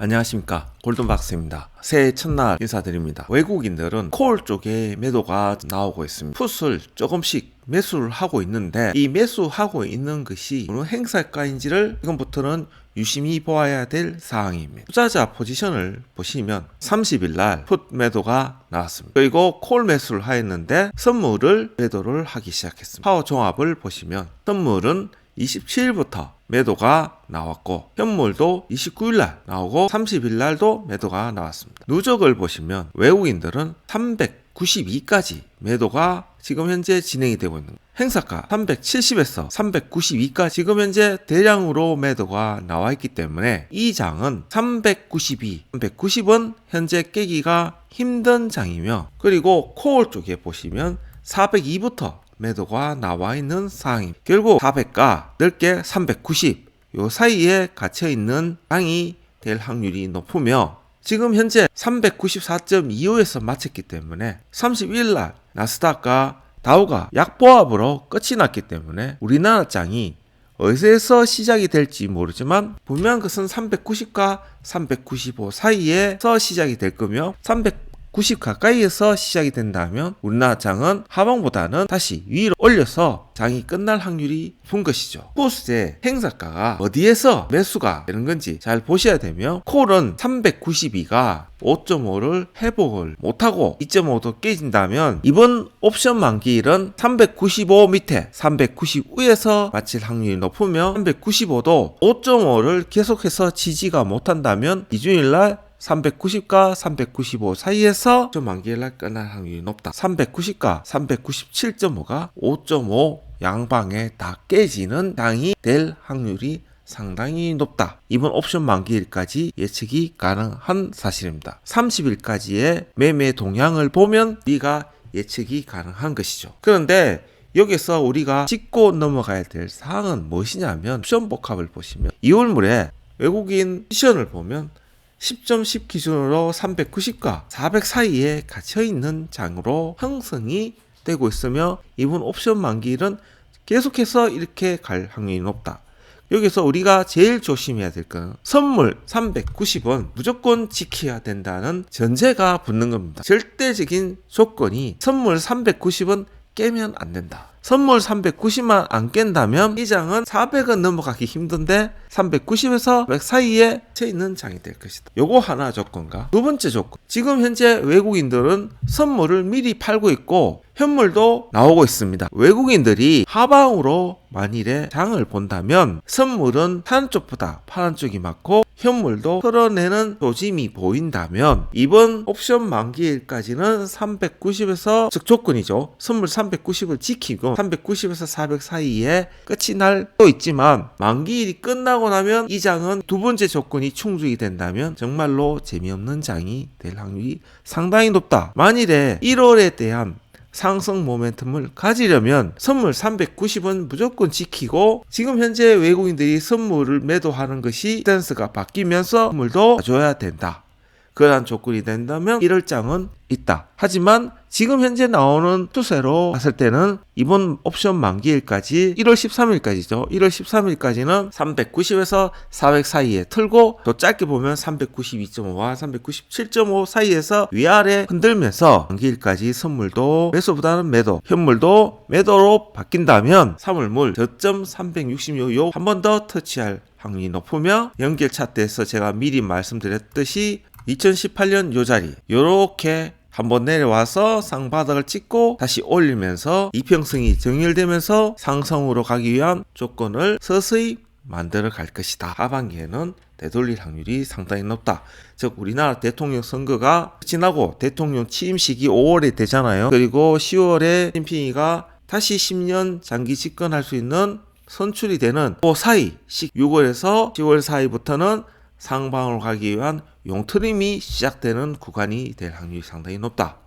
안녕하십니까. 골든박스입니다. 새해 첫날 인사드립니다. 외국인들은 콜 쪽에 매도가 나오고 있습니다. 풋을 조금씩 매수를 하고 있는데 이 매수하고 있는 것이 어느 행사가인지를 지금부터는 유심히 보아야 될 사항입니다. 투자자 포지션을 보시면 30일 날풋 매도가 나왔습니다. 그리고 콜 매수를 하였는데 선물을 매도를 하기 시작했습니다. 파워 종합을 보시면 선물은 27일부터 매도가 나왔고 현물도 29일날 나오고 30일날도 매도가 나왔습니다. 누적을 보시면 외국인들은 392까지 매도가 지금 현재 진행이 되고 있는. 행사가 370에서 392까지 지금 현재 대량으로 매도가 나와 있기 때문에 이 장은 392, 390은 현재 깨기가 힘든 장이며 그리고 코어 쪽에 보시면 402부터 매도가 나와 있는 상황입니다. 결국 400과 넓게 390, 요 사이에 갇혀 있는 장이 될 확률이 높으며 지금 현재 394.25에서 마쳤기 때문에 31일 날 나스닥과 다우가 약보합으로 끝이 났기 때문에 우리나라 장이 어디서 시작이 될지 모르지만 분명한 것은 390과 395 사이에서 시작이 될 거며 390 가까이에서 시작이 된다면 우리나라 장은 하방보다는 다시 위로 올려서 장이 끝날 확률이 높은 것이죠. 코스의 행사가가 어디에서 매수가 되는 건지 잘 보셔야 되며 콜은 392가 5.5를 회복을 못하고 2.5도 깨진다면 이번 옵션 만기일은 395 밑에 390 위에서 마칠 확률이 높으며 395도 5.5를 계속해서 지지가 못한다면 이주일날 390과 395 사이에서 좀 만기일날 끝날 확률이 높다. 390과 397.5가 5.5 양방에 다 깨지는 장이 될 확률이 상당히 높다. 이번 옵션 만기일까지 예측이 가능한 사실입니다. 30일까지의 매매 동향을 보면 우리가 예측이 가능한 것이죠. 그런데 여기서 우리가 짚고 넘어가야 될 사항은 무엇이냐면 옵션 복합을 보시면 2월물에 외국인 시션을 보면 10.10 기준으로 390과 400 사이에 갇혀 있는 장으로 형성이 되고 있으며 이번 옵션 만기일은 계속해서 이렇게 갈 확률이 높다. 여기서 우리가 제일 조심해야 될 것은 선물 390은 무조건 지켜야 된다는 전제가 붙는 겁니다. 절대적인 조건이 선물 390은 깨면 안 된다. 선물 390만 안 깬다면 이 장은 400은 넘어가기 힘든데 390에서 100 사이에 쳐 있는 장이 될 것이다. 요거 하나 조건과 두 번째 조건. 지금 현재 외국인들은 선물을 미리 팔고 있고 현물도 나오고 있습니다. 외국인들이 하방으로 만일에 장을 본다면 선물은 파란 쪽보다 파란 쪽이 맞고 현물도 털어내는 조짐이 보인다면 이번 옵션 만기일까지는 390에서 즉 조건이죠. 선물 390을 지키고 390에서 400 사이에 끝이 날수 있지만 만기일이 끝나고 나면 이 장은 두 번째 조건이 충족이 된다면 정말로 재미없는 장이 될 확률이 상당히 높다. 만일에 1월에 대한 상승 모멘텀을 가지려면 선물 390은 무조건 지키고 지금 현재 외국인들이 선물을 매도하는 것이 스탠스가 바뀌면서 선물도 줘야 된다. 그러한 조건이 된다면 1월 장은 있다. 하지만 지금 현재 나오는 추세로 봤을 때는 이번 옵션 만기일까지 1월 13일까지죠. 1월 13일까지는 390에서 400 사이에 틀고 더 짧게 보면 392.5와 397.5 사이에서 위아래 흔들면서 만기일까지 선물도 매수보다는 매도, 현물도 매도로 바뀐다면 3월물 저점 366요 한 번 더 터치할 확률이 높으며 연결 차트에서 제가 미리 말씀드렸듯이 2018년 요 자리 요렇게 한번 내려와서 쌍바닥을 찍고 다시 올리면서 이평성이 정렬되면서 상승으로 가기 위한 조건을 서서히 만들어 갈 것이다. 하반기에는 되돌릴 확률이 상당히 높다. 즉 우리나라 대통령 선거가 지나고 대통령 취임식이 5월에 되잖아요. 그리고 10월에 심핑이가 다시 10년 장기 집권할 수 있는 선출이 되는 그 사이 6월에서 10월 사이부터는 상방으로 가기 위한 용트림이 시작되는 구간이 될 확률이 상당히 높다.